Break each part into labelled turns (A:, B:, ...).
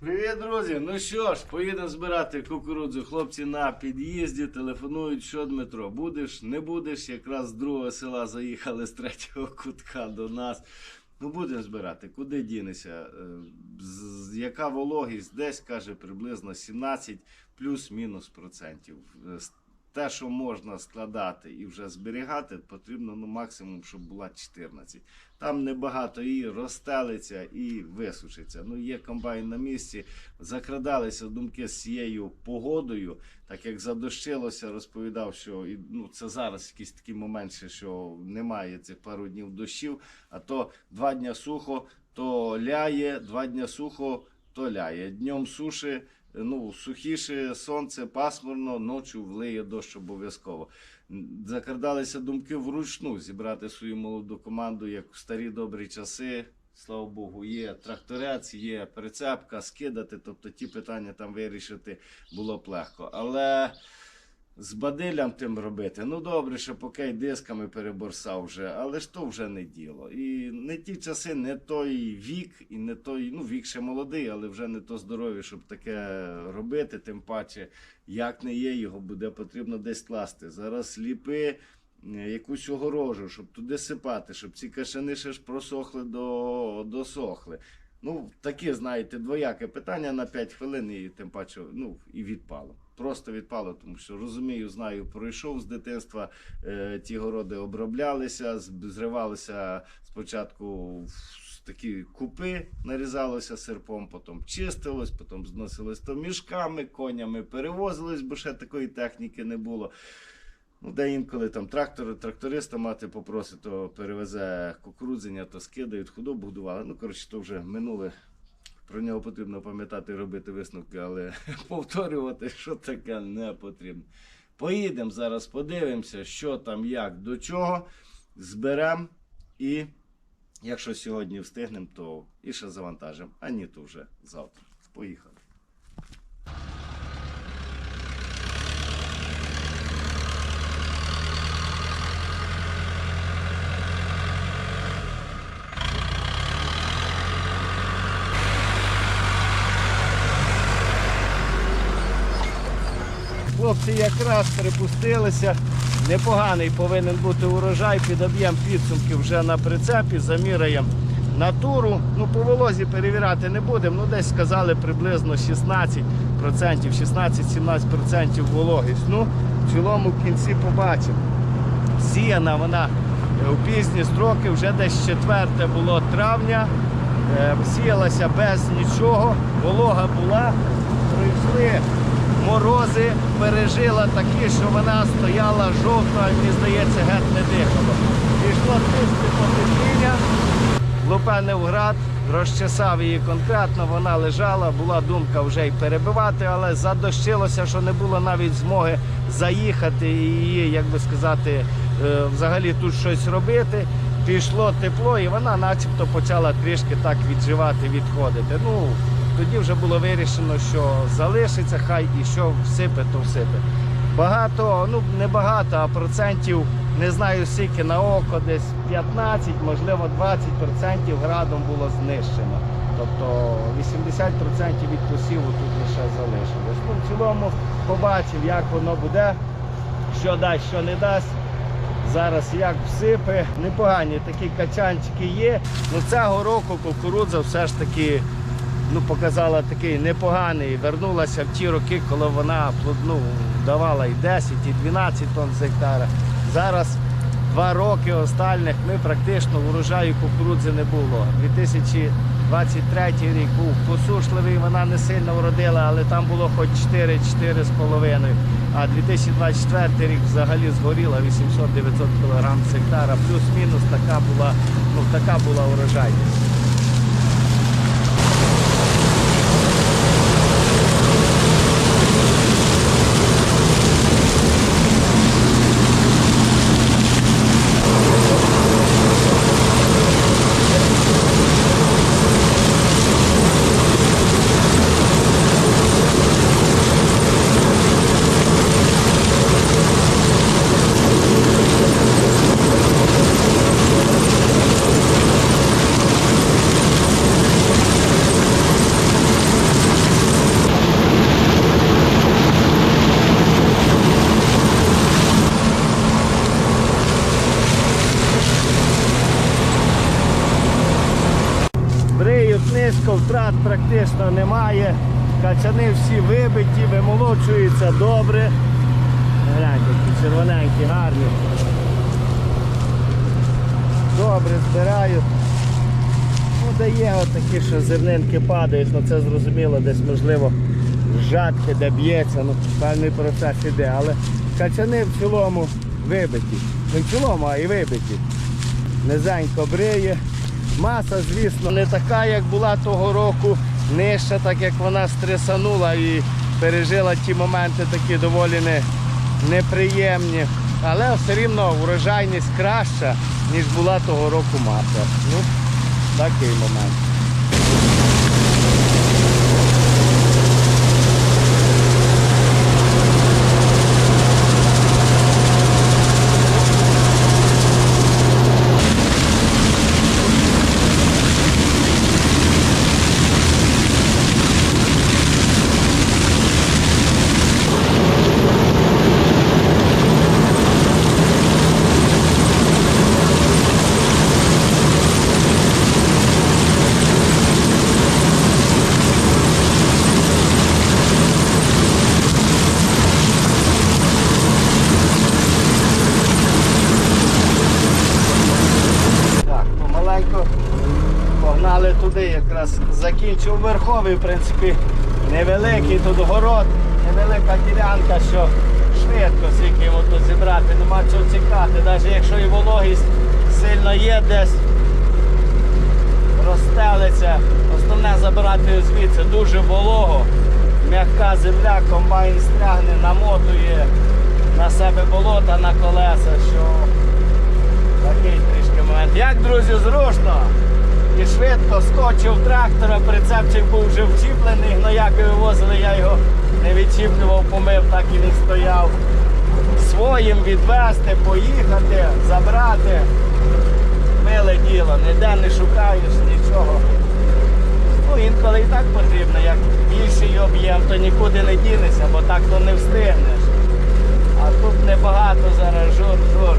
A: Привіт, друзі! Ну що ж, поїдемо збирати кукурудзу. Хлопці на під'їзді телефонують, що Дмитро, будеш, не будеш. Якраз з другого села заїхали з третього кутка до нас. Ну, будемо збирати. Куди дінешся? Е, Яка вологість? Десь каже приблизно 17 плюс-мінус процентів. Те, що можна складати і вже зберігати, потрібно ну, максимум, щоб була 14. Там небагато і розстелиться, і висушиться. Ну, є комбайн на місці. Закрадалися думки з цією погодою, так як задощилося, розповідав, що і, ну, це зараз якийсь такий момент, що немає цих пару днів дощів, а то два дня сухо, то ляє, два дня сухо, то ляє. Днем суші, ну, сухіше, сонце, пасмурно, ночі влиє дощ обов'язково. Закрадалися думки вручну зібрати свою молоду команду, як в старі добрі часи. Слава Богу, є тракторець, є прицепка, скидати, тобто ті питання там вирішити було б легко. Але з бадилям тим робити. Ну добре, що поки й дисками переборсав вже, але ж то вже не діло. І не ті часи, не той вік, і не той, ну вік ще молодий, але вже не то здоров'я, щоб таке робити. Тим паче, як не є, його буде потрібно десь класти. Зараз ліпи. е, Якусь огорожу, щоб туди сипати, щоб ці кашани ще ж просохли до досохли. Ну, таке, знаєте, двояке питання на 5 хвилин, і тим паче, ну, і відпало. Просто відпало, тому що розумію, знаю, пройшов з дитинства. Е, ті городи оброблялися, зривалися спочатку в такі купи, нарізалося серпом, потім чистилось, потім зносилось то мішками, конями перевозилось, бо ще такої техніки не було. Ну, де інколи там трактор, тракториста мати попросить, то перевезе кукурудзення, то скидають, худобу годували. Ну, коротше, то вже минуле. Про нього потрібно пам'ятати і робити висновки, але повторювати, що таке не потрібно. Поїдемо зараз, подивимося, що там, як, до чого. Зберемо і якщо сьогодні встигнемо, то і ще завантажимо. А ні, то вже завтра. Поїхали. Хлопці якраз припустилися. Непоганий повинен бути урожай під об'єм підсумків вже на прицепі. Заміряємо натуру. Ну, по волозі перевіряти не будемо. Ну, десь сказали приблизно 16%, 16-17% вологість. Ну, в цілому в кінці побачимо. Сіяна вона е, у пізні строки, вже десь 4 було травня. Е, Сіялася без нічого, волога була, пройшли морози, пережила такі, що вона стояла жовта, і мені здається, геть не дихала. Пішло трішки потепління, лупенив град, розчесав її конкретно, вона лежала, була думка вже й перебивати, але задощилося, що не було навіть змоги заїхати і її, як би сказати, е, взагалі тут щось робити. Пішло тепло, і вона начебто почала трішки так відживати, відходити. Ну, тоді вже було вирішено, що залишиться, хай і що всипе, то всипе. Багато, ну не багато, а процентів не знаю скільки на око, десь 15, можливо 20% градом було знищено. Тобто 80% від посіву тут лише залишилось. Ну, в цілому побачив, як воно буде, що дасть, що не дасть. Зараз як всипе, непогані такі качанчики є. Ну цього року кукурудза все ж таки ну, показала такий непоганий. Вернулася в ті роки, коли вона ну, давала і 10, і 12 тонн з гектара. Зараз два роки останніх ми практично урожаю кукурудзи не було. 2023 рік був посушливий, вона не сильно вродила, але там було хоч 4-4,5. А 2024 рік взагалі згоріла 800-900 кг з гектара. Плюс-мінус така була, ну, така була урожайність.
B: Дає отакі, що зернинки падають, ну це зрозуміло, десь можливо жатки, де б'ється, ну певний процес іде, але качани в цілому вибиті. Не в цілому, а і вибиті. Низенько бриє. Маса, звісно, не така, як була того року, нижча, так як вона стресанула і пережила ті моменти такі доволі не, неприємні. Але все рівно врожайність краща, ніж була того року маса. Ну, такий момент. Так, помаленько погнали туди, якраз закінчив в принципі, невеликий тут город, невелика ділянка, що швидко скільки йому тут зібрати, нема чого цікати, навіть якщо і вологість сильно є десь, розстелиться. Основне забирати звідси. Дуже волого, м'яка земля, комбайн стрягне, намотує на себе болота на колеса, що Такий трішки момент. Як, друзі, зручно і швидко скочив трактора, прицепчик був вже вчіплений, гнояки вивозили, я його не відчіплював, помив, так і не стояв. Своїм відвезти, поїхати, забрати. Миле діло, ніде не шукаєш нічого. Ну, інколи і так потрібно, як більший об'єм, то нікуди не дінешся, бо так то не встигнеш. А тут небагато зараз жур-жур.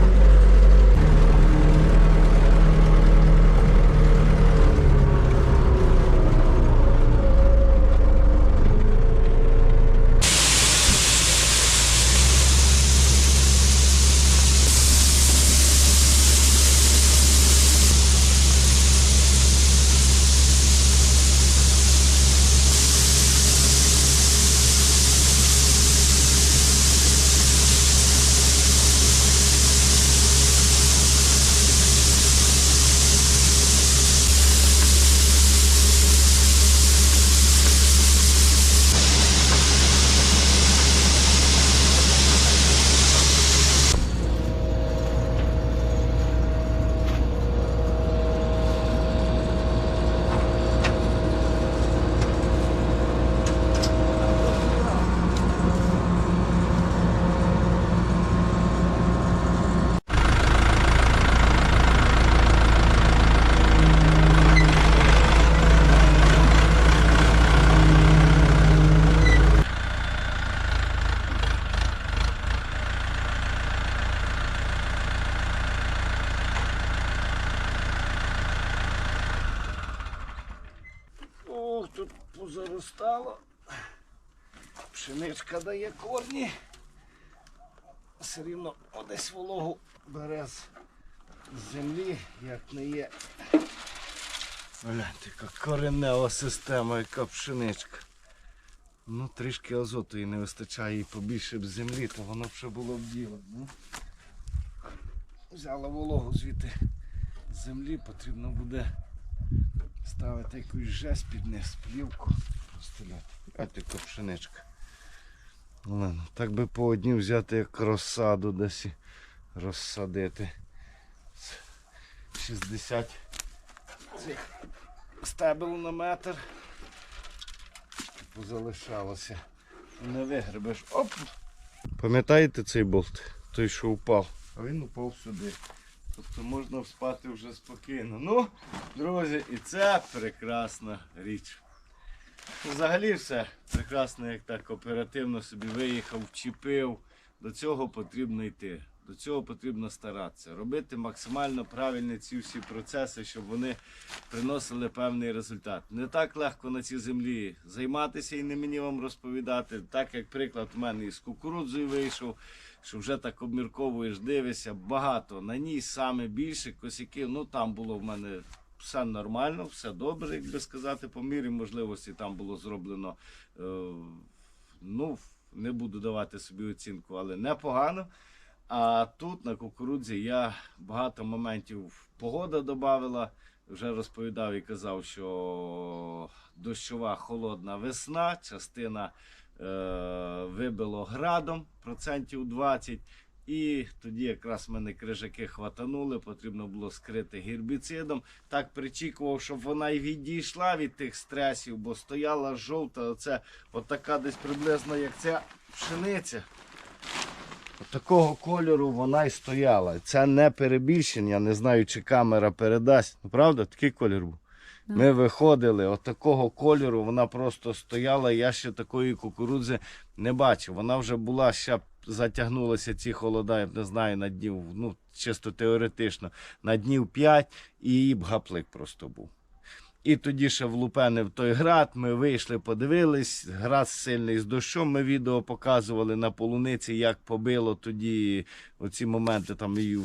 B: Ох, тут позаростало. Пшеничка дає корні. Все рівно десь вологу бере з землі, як не є. Гляньте, яка коренева система, яка пшеничка. Ну, трішки азоту і не вистачає і побільше б землі, то воно б ще було б діло. Ну, взяла вологу звідти з землі, потрібно буде ставити якусь жесть під низ, плівку. А така пшеничка. Ладно, так би по одній взяти як розсаду десь розсадити. 60 цих стебел на метр. Позалишалося. Не вигребеш. Оп! Пам'ятаєте цей болт? Той, що впав. А він упав сюди. Тобто можна спати вже спокійно. Ну, друзі, і це прекрасна річ. Взагалі все прекрасно, як так оперативно собі виїхав, вчепив. До цього потрібно йти.
A: До цього потрібно старатися, робити максимально правильні ці всі процеси, щоб вони приносили певний результат. Не так легко на цій землі займатися і не мені вам розповідати. Так як приклад в мене із кукурудзою вийшов, що вже так обмірковуєш, дивишся, багато. На ній саме більше косяків. Ну там було в мене все нормально, все добре, як би сказати, по мірі можливості там було зроблено. Е, ну, не буду давати собі оцінку, але непогано. А тут на кукурудзі я багато моментів погода додавала. Вже розповідав і казав, що дощова холодна весна, частина е, вибило градом процентів 20. І тоді якраз мене крижаки хватанули, потрібно було скрити гербіцидом. Так причікував, щоб вона й відійшла від тих стресів, бо стояла жовта, оце отака десь приблизно як ця пшениця. Такого кольору вона й стояла. Це не перебільшення, я не знаю, чи камера передасть. Ну, правда, такий колір був. Ми виходили, от такого кольору вона просто стояла. Я ще такої кукурудзи не бачив. Вона вже була, ще затягнулися ці холода, я не знаю, на днів, ну, чисто теоретично, на днів 5, і її б гаплик просто був. І тоді ще влупенив той град. Ми вийшли, подивились. Град сильний з дощом. Ми відео показували на полуниці, як побило тоді оці моменти там її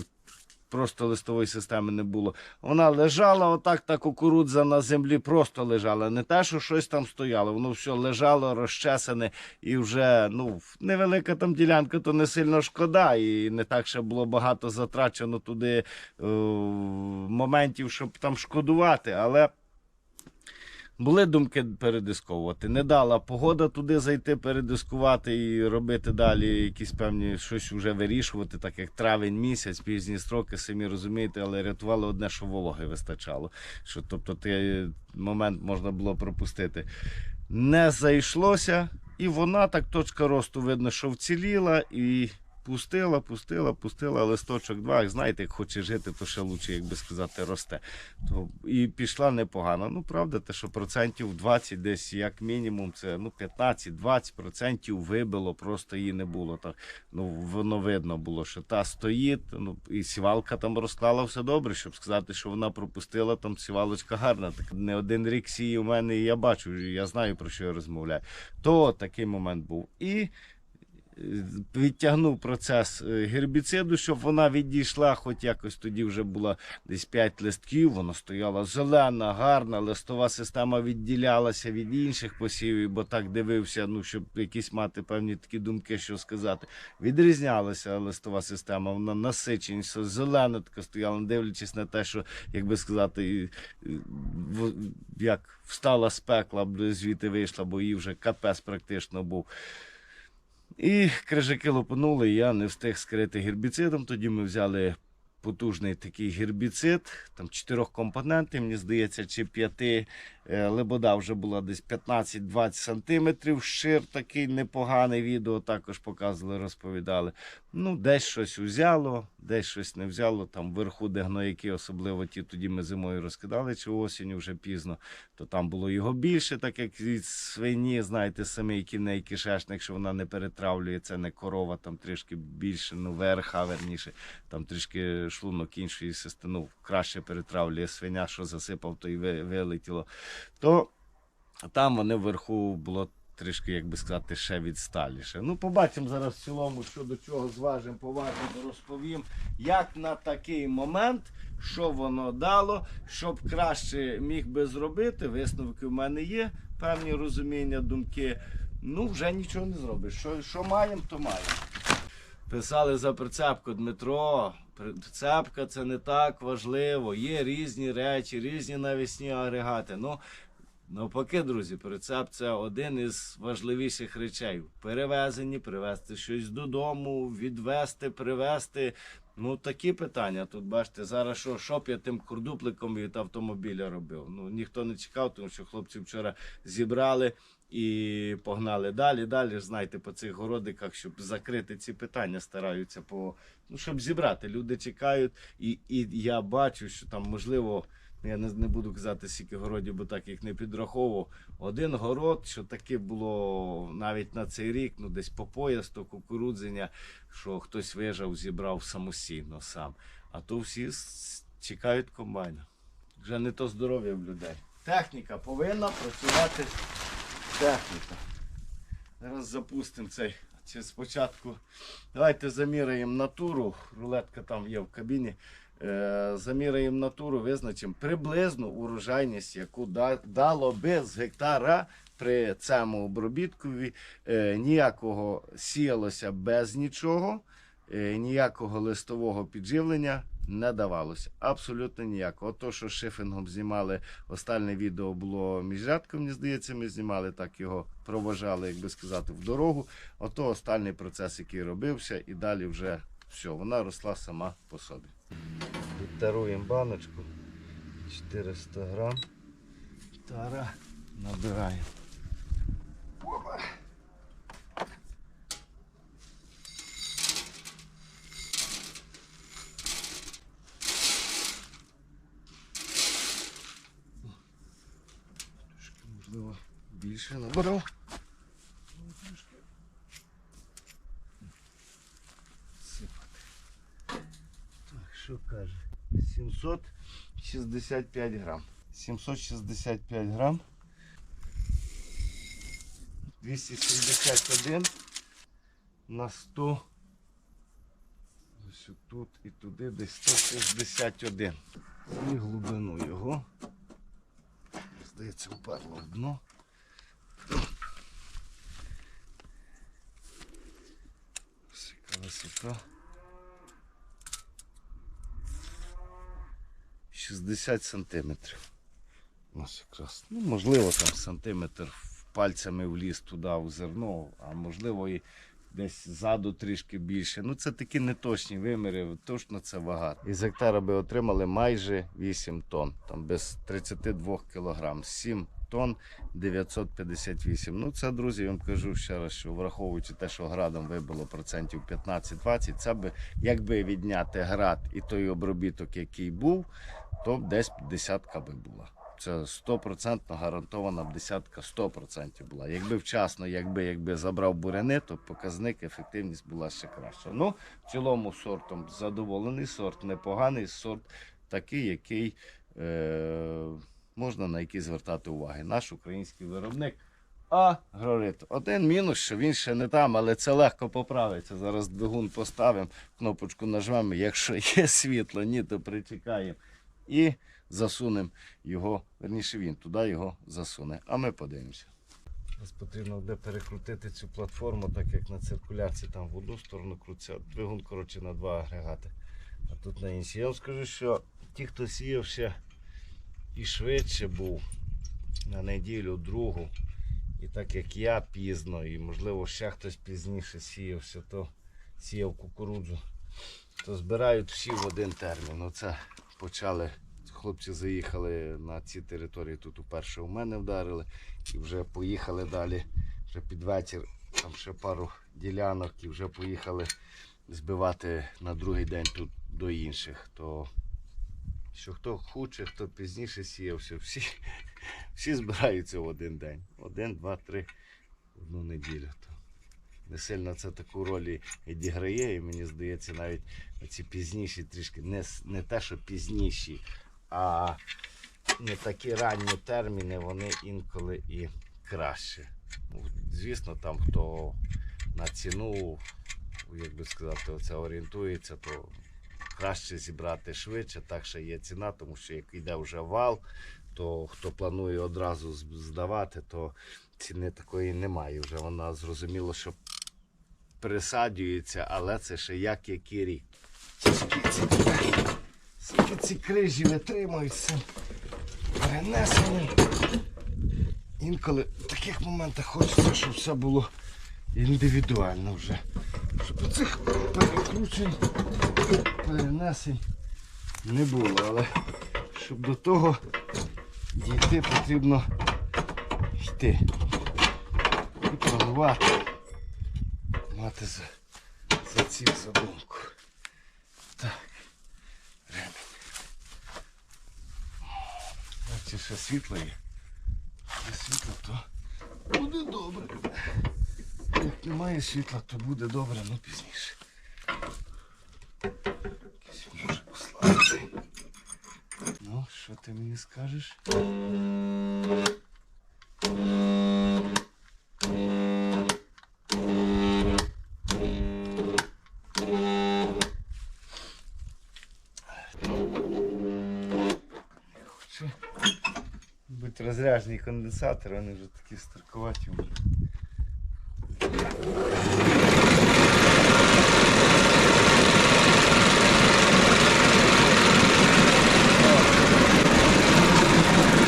A: просто листової системи не було. Вона лежала отак, та кукурудза на землі просто лежала. Не те, що щось там стояло, воно все лежало, розчесане, і вже ну, невелика там ділянка, то не сильно шкода. І не так ще було багато затрачено туди е, моментів, щоб там шкодувати. Але були думки передисковувати. Не дала погода туди зайти, передискувати і робити далі якісь певні щось вже вирішувати, так як травень місяць, пізні строки, самі розумієте, але рятувало одне, що вологи вистачало. Що, тобто той момент можна було пропустити. Не зайшлося, і вона так точка росту видно, що вціліла і. Пустила, пустила, пустила листочок два. Знаєте, як хоче жити, то ще лучше, як би сказати, росте. То і пішла непогано. Ну, правда, те, що процентів 20 десь як мінімум, це ну 15-20 процентів вибило, просто її не було. Так, ну, воно видно було, що та стоїть, ну, і сівалка там розклала все добре, щоб сказати, що вона пропустила, там сівалочка гарна. Так не один рік сіє у мене, і я бачу, я знаю, про що я розмовляю. То такий момент був. І відтягнув процес е, гербіциду, щоб вона відійшла, хоч якось тоді вже була десь 5 листків, вона стояла зелена, гарна, листова система відділялася від інших посівів, бо так дивився, ну, щоб якісь мати певні такі думки, що сказати. Відрізнялася листова система, вона насиченість, зелена така стояла, не дивлячись на те, що, як би сказати, як встала з пекла, звідти вийшла, бо її вже капець практично був. І крижаки лопнули, я не встиг скрити гербіцидом. Тоді ми взяли потужний такий гербіцид, там чотирьох компонентів, мені здається, чи п'яти. Е, Лебода вже була десь 15-20 см. Шир такий непоганий відео також показували, розповідали. Ну, десь щось взяло, десь щось не взяло. Там вверху, де гнояки, особливо ті тоді ми зимою розкидали, чи осінню вже пізно, то там було його більше, так як від свині, знаєте, самий кіней кишечник, що вона не перетравлює, це не корова, там трішки більше, ну, верха, верніше, там трішки шлунок іншої системи, ну, краще перетравлює свиня, що засипав, то й вилетіло. То там вони вверху було трішки, як би сказати, ще відсталіше. Ну, побачимо зараз в цілому, що до чого зважимо, поважно розповім, як на такий момент, що воно дало, щоб краще міг би зробити. Висновки в мене є, певні розуміння, думки. Ну, вже нічого не зробиш. Що, що маємо, то маємо. Писали за прицепку Дмитро. Прицепка це не так важливо. Є різні речі, різні навісні агрегати. Ну, навпаки, друзі, прицеп це один із важливіших речей. Перевезені, привезти щось додому, відвезти, привезти. Ну, такі питання. Тут бачите, зараз що, що б я тим курдупликом від автомобіля робив. Ну, ніхто не чекав, тому що хлопці вчора зібрали і погнали далі. Далі знаєте, по цих городиках, щоб закрити ці питання, стараються по ну, щоб зібрати. Люди чекають, і, і я бачу, що там можливо. Я не, не буду казати скільки городів, бо так їх не підраховував. Один город, що таке було навіть на цей рік, ну десь по поясто кукурудзення, що хтось вижав, зібрав самостійно сам. А то всі чекають комбайна. Вже не то здоров'я в людей. Техніка повинна працювати техніка. Зараз запустимо цей. Чи спочатку. Давайте заміряємо натуру. Рулетка там є в кабіні. Е, заміряємо натуру, визначимо приблизну урожайність, яку дало би з гектара при цьому обробіткові. Е, ніякого сіялося без нічого, е, ніякого листового підживлення не давалося. Абсолютно ніякого. Ото, що шифінгом знімали, останнє відео було між рядком, мені здається, ми знімали, так його проважали, як би сказати, в дорогу. Ото останній процес, який робився, і далі вже все, вона росла сама по собі. Віддаруємо баночку 400 грам. Тара набираємо. Опа. Трошки, можливо, більше набрав. Ну, Трошки. Сипати. Так, що каже? 765 грам. 765 грам. 271 на 100. Ось тут і туди десь 161. І глибину його. Здається, вперло в дно. Ось яка висота. 60 сантиметрів. Ось якраз. Ну, можливо, там сантиметр пальцями вліз туди в зерно, а можливо і десь ззаду трішки більше. Ну це такі неточні виміри, точно це вага. Із гектара би отримали майже 8 тонн, там без 32 кілограм. 7 тонн 958. Ну це, друзі, я вам кажу ще раз, що враховуючи те, що градом вибило процентів 15-20, це би, якби відняти град і той обробіток, який був, то б десь десятка би була. Це стопроцентно гарантована б десятка 100% була. Якби вчасно, якби, якби забрав буряни, то показник, ефективність була ще краща. Ну, в цілому сортом задоволений, сорт непоганий, сорт такий, який е- можна на який звертати уваги. Наш український виробник. Агрорит. Один мінус, що він ще не там, але це легко поправиться. Зараз двигун поставимо, кнопочку нажмемо. Якщо є світло, ні, то причекаємо. І засунемо його, верніше він туди його засуне. А ми подивимося. Нас потрібно буде перекрутити цю платформу, так як на циркуляції там в одну сторону крутиться. Двигун, коротше, на два агрегати. А тут на інші. Я вам скажу, що ті, хто сіяв ще і швидше був на неділю, другу. І так як я пізно, і можливо ще хтось пізніше сіявся, то сіяв кукурудзу, то збирають всі в один термін. Оце почали. Хлопці заїхали на ці території, тут уперше у мене вдарили і вже поїхали далі. Вже під вечір, там ще пару ділянок і вже поїхали збивати на другий день тут до інших. То що хто хоче, хто пізніше сіявся, всі, всі збираються в один день. Один, два, три, одну неділю. Не сильно це таку роль відіграє, і мені здається, навіть ці пізніші трішки не, не те, що пізніші, а не такі ранні терміни, вони інколи і краще. Ну, звісно, там хто на ціну, як би сказати, оце орієнтується, то краще зібрати швидше, так що є ціна, тому що як йде вже вал, то хто планує одразу здавати, то ціни такої немає. Вже вона зрозуміло, що присаджується, але це ще як який рік. Скільки ці крижі витримуються перенесені. Інколи в таких моментах хочеться, щоб все було індивідуально вже. Щоб цих перекручень, перенесень не було. Але щоб до того дійти потрібно йти. І планувати. Мати за, за ціль задумку. Так. Ремінь. бачиш, що світло є. Є світло, то буде добре. Як немає світла, то буде добре, ну пізніше. Може послабити. Ну, що ти мені скажеш? Бути конденсатори, вони вже такі старкуваті. вже.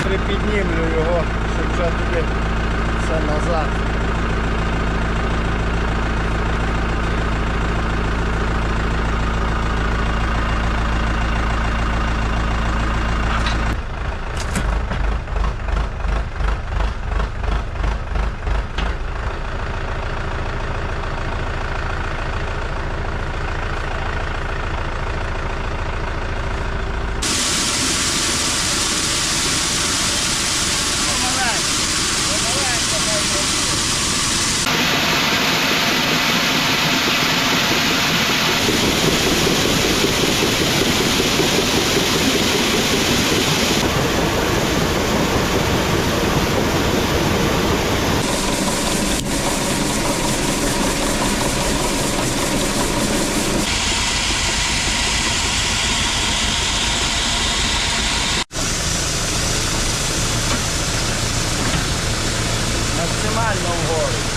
A: Припіднімлю його, щоб вже туди все назад.
B: Максимально вгору.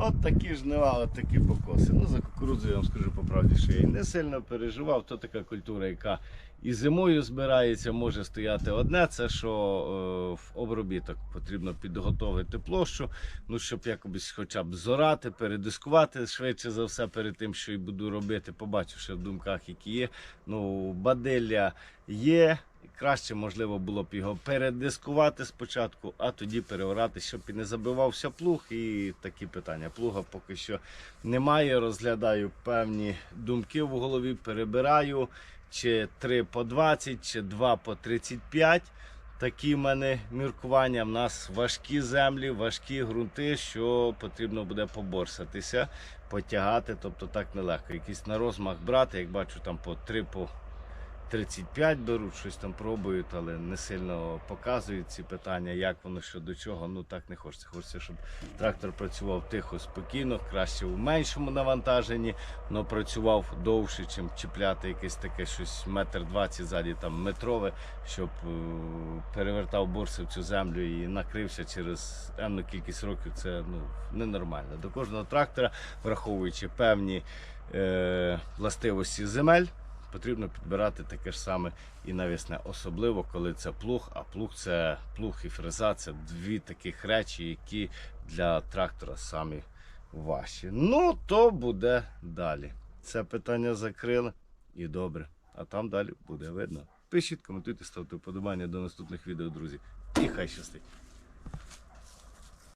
A: От такі жнива, такі покоси. Ну, за кукурудзу я вам скажу по правді, що я і не сильно переживав. То така культура, яка і зимою збирається, може стояти одне. Це що е, в обробіток потрібно підготовити площу, ну щоб якось хоча б зорати, передискувати швидше за все перед тим, що і буду робити. Побачу ще в думках, які є. Ну, бадилля є. Краще, можливо, було б його передискувати спочатку, а тоді переорати, щоб і не забивався плуг. І такі питання. Плуга поки що немає. Розглядаю певні думки в голові, перебираю. Чи 3 по 20, чи 2 по 35. Такі в мене міркування. В нас важкі землі, важкі ґрунти, що потрібно буде поборсатися, потягати. Тобто так нелегко. Якийсь на розмах брати, як бачу, там по 3 по 35 беруть, щось там пробують, але не сильно показують ці питання, як воно що до чого. Ну так не хочеться. Хочеться, щоб трактор працював тихо, спокійно, краще у меншому навантаженні, але працював довше, чим чіпляти якесь таке щось метр двадцять ззаді, там метрове, щоб е, перевертав борси в цю землю і накрився через енну кількість років. Це ну ненормально. До кожного трактора, враховуючи певні е, властивості земель потрібно підбирати таке ж саме і навісне, особливо коли це плуг, а плуг це плуг і фреза це дві таких речі, які для трактора самі важчі. Ну, то буде далі. Це питання закрили і добре. А там далі буде видно. Пишіть, коментуйте, ставте вподобання до наступних відео, друзі. І хай щастить.